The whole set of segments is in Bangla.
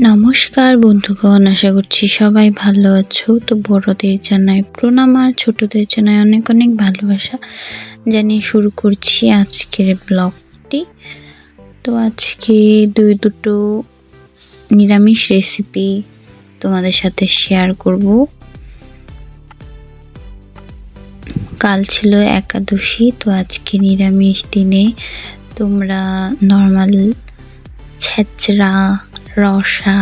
নমস্কার বন্ধুগণ, আশা করছি সবাই ভালো আছো। তো বড়দের জানাই প্রণাম আর ছোটদের জানাই অনেক অনেক ভালোবাসা। জানিয়ে শুরু করছি আজকের ব্লগটি। তো আজকে দুই দুটো নিরামিষ রেসিপি তোমাদের সাথে শেয়ার করব। কাল ছিল একাদশী, তো আজকে নিরামিষ দিনে তোমরা নর্মাল ছেচড়া রসা,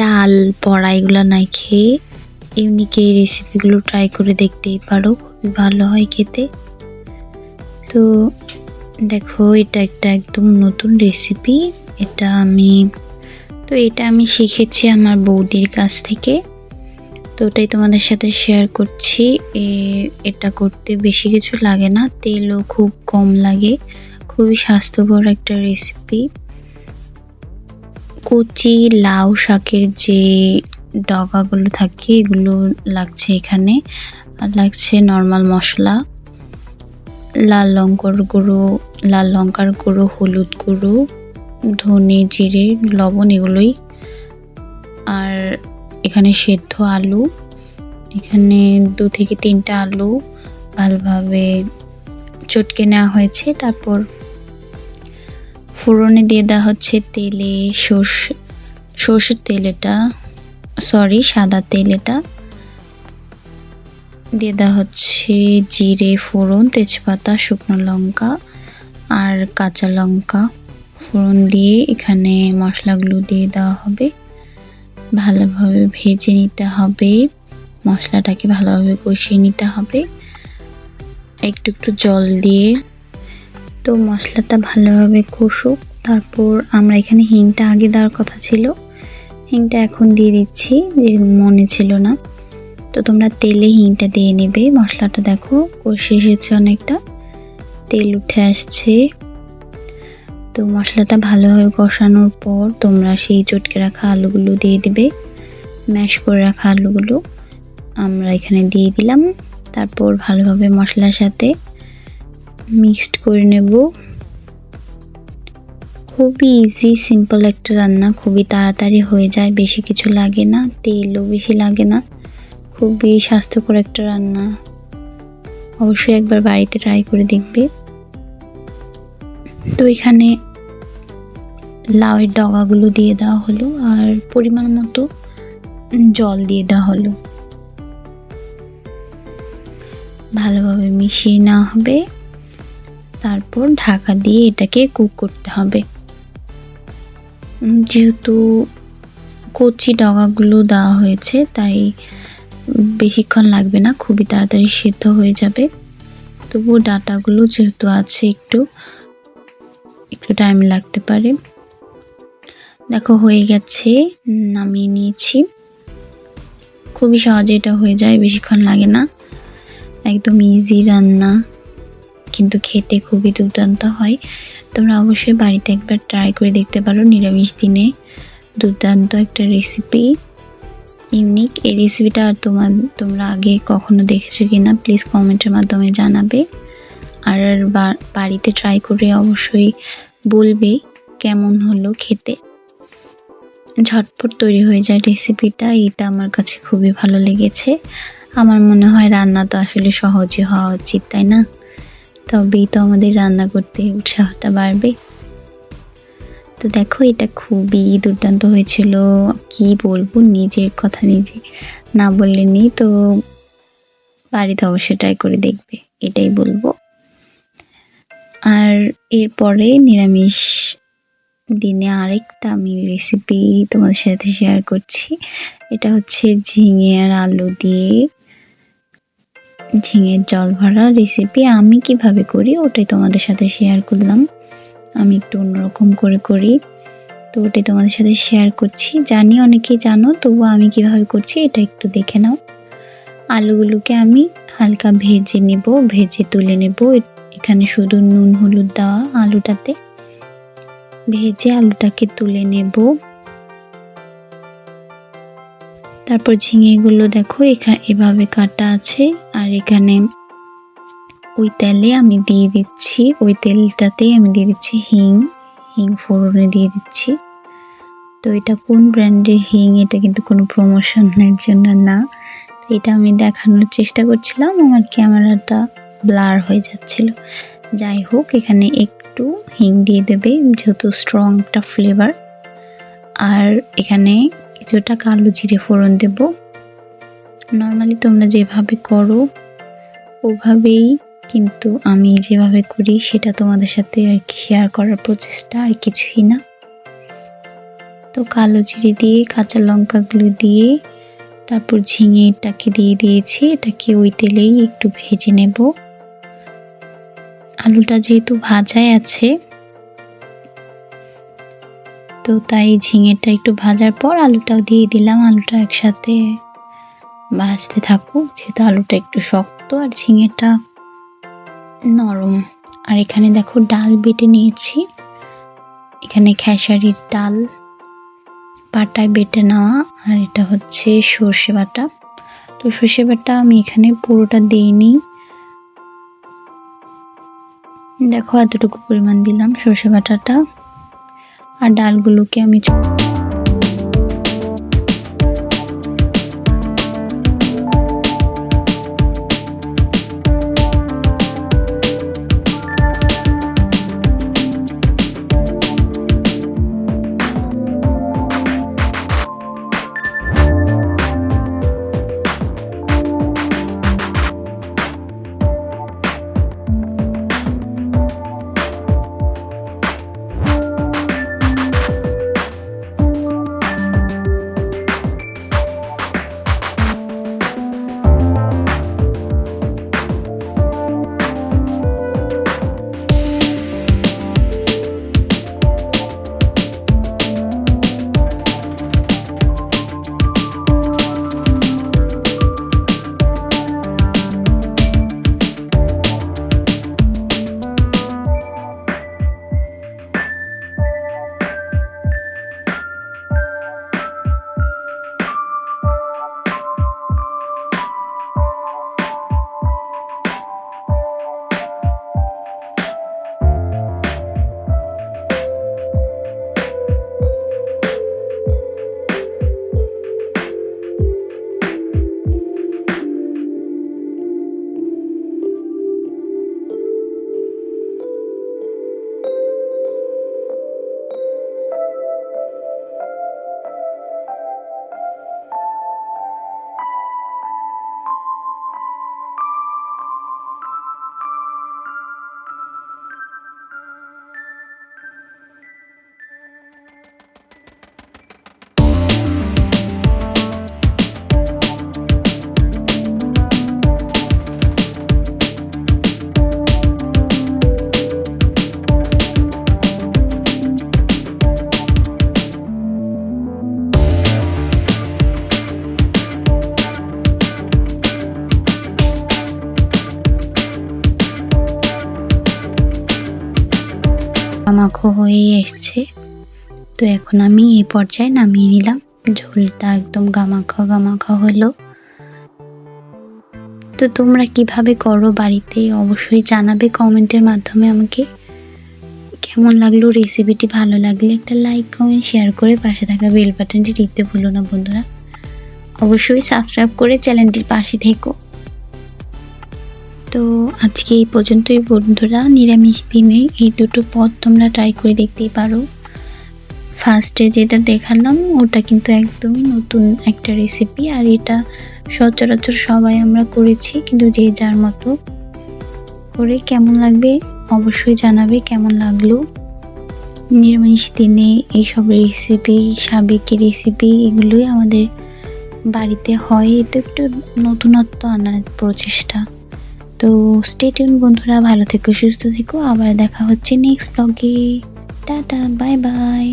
ডাল, বড়া এগুলো নাই খেয়ে ইউনিক এই রেসিপিগুলো ট্রাই করে দেখতেই পারো, খুবই ভালো হয় খেতে। তো দেখো, এটা একটা একদম নতুন রেসিপি এটা আমি, তো এটা আমি শিখেছি আমার বৌদির কাছ থেকে। তো ওটাই তোমাদের সাথে শেয়ার করছি এটা করতে বেশি কিছু লাগে না, তেলও খুব কম লাগে, খুবই স্বাস্থ্যকর একটা রেসিপি কচি, লাউ শাকের যে ডগাগুলো থাকে, এগুলো লাগছে এখানে। আর লাগছে নর্মাল মশলা, লাল লঙ্কার গুঁড়ো, লাল লঙ্কার গুঁড়ো, হলুদ গুঁড়ো, ধনে জিরে, লবণ এগুলোই। আর এখানে সেদ্ধ আলু, এখানে দু থেকে তিনটা আলু ভালোভাবে চটকে নেওয়া হয়েছে। তারপর ফোড়নে দিয়ে দেওয়া হচ্ছে তেলে সর্ষে, সর্ষের তেল এটা সরি সাদা তেল এটা দিয়ে দেওয়া হচ্ছে জিরে, ফোড়ন, তেজপাতা, শুকনো লঙ্কা আর কাঁচা লঙ্কা। ফোড়ন দিয়ে এখানে মশলাগুলো দিয়ে দেওয়া হবে। ভালোভাবে ভেজে নিতে হবে। মশলাটাকে ভালোভাবে কষিয়ে নিতে হবে। একটু একটু জল দিয়ে তো মশলাটা ভালোভাবে কষুক। তারপর আমরা এখানে হিংটা আগে দেওয়ার কথা ছিল। হিংটা এখন দিয়ে দিচ্ছি, যে মনে ছিল না। তো তোমরা তেলে হিংটা দিয়ে নেবে। মশলাটা দেখো কষে এসেছে অনেকটা। তেল উঠে আসছে। তো মশলাটা ভালোভাবে কষানোর পর তোমরা সেই চটকে রাখা আলুগুলো দিয়ে দিবে। ম্যাশ করে রাখা আলুগুলো আমরা এখানে দিয়ে দিলাম। তারপর ভালোভাবে মশলার সাথে মিক্সড করে নেব। খুবই ইজি সিম্পল একটা রান্না। খুবই তাড়াতাড়ি হয়ে যায়, বেশি কিছু লাগে না। তেলও বেশি লাগে না। খুবই স্বাস্থ্যকর একটা রান্না। অবশ্যই একবার বাড়িতে ট্রাই করে দেখবে। তো এখানে লাউয়ের ডগাগুলো দিয়ে দেওয়া হলো আর পরিমাণ মতো জল দিয়ে দেওয়া হলো। ভালোভাবে মিশিয়ে নেওয়া হবে। তারপর ঢাকা দিয়ে এটাকে কুক করতে হবে। যেহেতু কচি ডগাগুলো দেওয়া হয়েছে, তাই বেশিক্ষণ লাগবে না, খুবই তাড়াতাড়ি সেদ্ধ হয়ে যাবে। তবুও ডাটাগুলো যেহেতু আছে একটু একটু টাইম লাগতে পারে। দেখো হয়ে গেছে, নামিয়ে নিয়েছি। খুবই সহজে এটা হয়ে যায়, বেশিক্ষণ লাগে না। একদম ইজি রান্না। কিন্তু খেতে খুবই দুর্দান্ত হয়। তোমরা অবশ্যই বাড়িতে একবার ট্রাই করে দেখতে পারো নিরামিষ দিনে। দুর্দান্ত একটা রেসিপি ইউনিক এই রেসিপিটা তোমার, তোমরা আগে কখনো দেখেছ কি না প্লিজ কমেন্টের মাধ্যমে জানাবে। আর বাড়িতে ট্রাই করে অবশ্যই বলবে কেমন হলো খেতে। ঝটপট তৈরি হয়ে যায় রেসিপিটা এটা আমার কাছে খুবই ভালো লেগেছে। আমার মনে হয় রান্না তো আসলে সহজে হওয়া উচিত, তাই না? তবেই তো আমাদের রান্না করতে উৎসাহটা বাড়বে। তো দেখো, এটা খুবই দুর্দান্ত হয়েছিল। কি বলব, নিজের কথা নিজে না বললে নি তো বাড়িতে অবশ্যই ট্রাই করে দেখবে, এটাই বলব। আর এরপরে নিরামিষ দিনে আরেকটা আমি রেসিপি তোমাদের সাথে শেয়ার করছি। এটা হচ্ছে ঝিঙে আর আলু দিয়ে ঝিঙের জল ভরা রেসিপি আমি কীভাবে করি ওটাই তোমাদের সাথে শেয়ার করলাম। আমি একটু অন্যরকম করে করি। তো ওটাই তোমাদের সাথে শেয়ার করছি। জানি অনেকেই জানো তবু আমি কীভাবে করছি এটা একটু দেখে নাও। আলুগুলোকে আমি হালকা ভেজে নেব, ভেজে তুলে নেব। এখানে শুধু নুন, হলুদ দেওয়া আলুটাতে। ভেজে আলুটাকে তুলে নেব। তারপর ঝিঙেগুলো দেখো এখানে এভাবে কাটা আছে। আর এখানে ওই তেলে আমি দিয়ে দিচ্ছি, ওই তেলটাতেই আমি দিয়ে দিচ্ছি হিং হিং ফোড়নে দিয়ে দিচ্ছি। তো এটা কোন ব্র্যান্ডের হিং, এটা কিন্তু কোনো প্রমোশনের জন্য না। এটা আমি দেখানোর চেষ্টা করছিলাম, আমার ক্যামেরাটা ব্লার হয়ে যাচ্ছিল। যাই হোক, এখানে একটু হিং দিয়ে দেবে, যেহেতু স্ট্রং একটা ফ্লেভার আর এখানে কিছুটা কালো জিরে ফোড়ন দেব। নর্মালি তোমরা যেভাবে করো, ওভাবেই কিন্তু আমি যেভাবে করি সেটা তোমাদের সাথে আর কি শেয়ার করার প্রচেষ্টা, আর কিছুই না। তো কালো জিরে দিয়ে, কাঁচা লঙ্কাগুলো দিয়ে, তারপর ঝিঙে এটাকে দিয়ে দিয়েছি। এটাকে ওই তেলেই একটু ভেজে নেব। আলুটা যেহেতু ভাজাই আছে তো তাই ঝিঙেটা একটু ভাজার পর আলুটাও দিয়ে দিলাম, আলুটা একসাথে ভাজতে থাকুক, যেহেতু আলুটা একটু শক্ত আর ঝিঙেটা নরম। আর এখানে দেখো ডাল বেটে নিয়েছি। এখানে খেসারির ডাল পাটায় বেটে নেওয়া, আর এটা হচ্ছে সর্ষে বাটা। তো সর্ষে বাটা আমি এখানে পুরোটা দিইনি। দেখো এতটুকু পরিমাণ দিলাম সর্ষে বাটাটা। আর ডালগুলোকে আমি মাখো হয়েই এসছে। তো এখন আমি এই পর্যায়ে নামিয়ে নিলাম। ঝোলটা একদম গামাখা গামাখা হলো। তো তোমরা কীভাবে করো বাড়িতে অবশ্যই জানাবে কমেন্টের মাধ্যমে আমাকে। কেমন লাগল রেসিপিটি? ভালো লাগলে একটা লাইক, কমেন্ট, শেয়ার করে পাশে থাকা বেল বাটনটি টিপতে ভুলো না বন্ধুরা। অবশ্যই সাবস্ক্রাইব করে চ্যানেলটির পাশে থেকো। তো আজকে এই পর্যন্তই বন্ধুরা, নিরামিষ দিনে এই দুটো পদ তোমরা ট্রাই করে দেখতেই পারো। ফার্স্টে যেটা দেখালাম, ওটা কিন্তু একদমই নতুন একটা রেসিপি আর এটা সচরাচর সবাই আমরা করেছি, কিন্তু যে যার মতো করে কেমন লাগবে অবশ্যই জানাবে কেমন লাগল। নিরামিষ দিনে এইসব রেসিপি সাবেকি রেসিপি এগুলোই আমাদের বাড়িতে হয়, এটা একটু নতুনত্ব আনার প্রচেষ্টা। তো স্টেটিউন বন্ধুরা। ভালো থেকো, সুস্থ থেকো। আবার দেখা হচ্ছে নেক্সট ব্লগে টাটা বাই বাই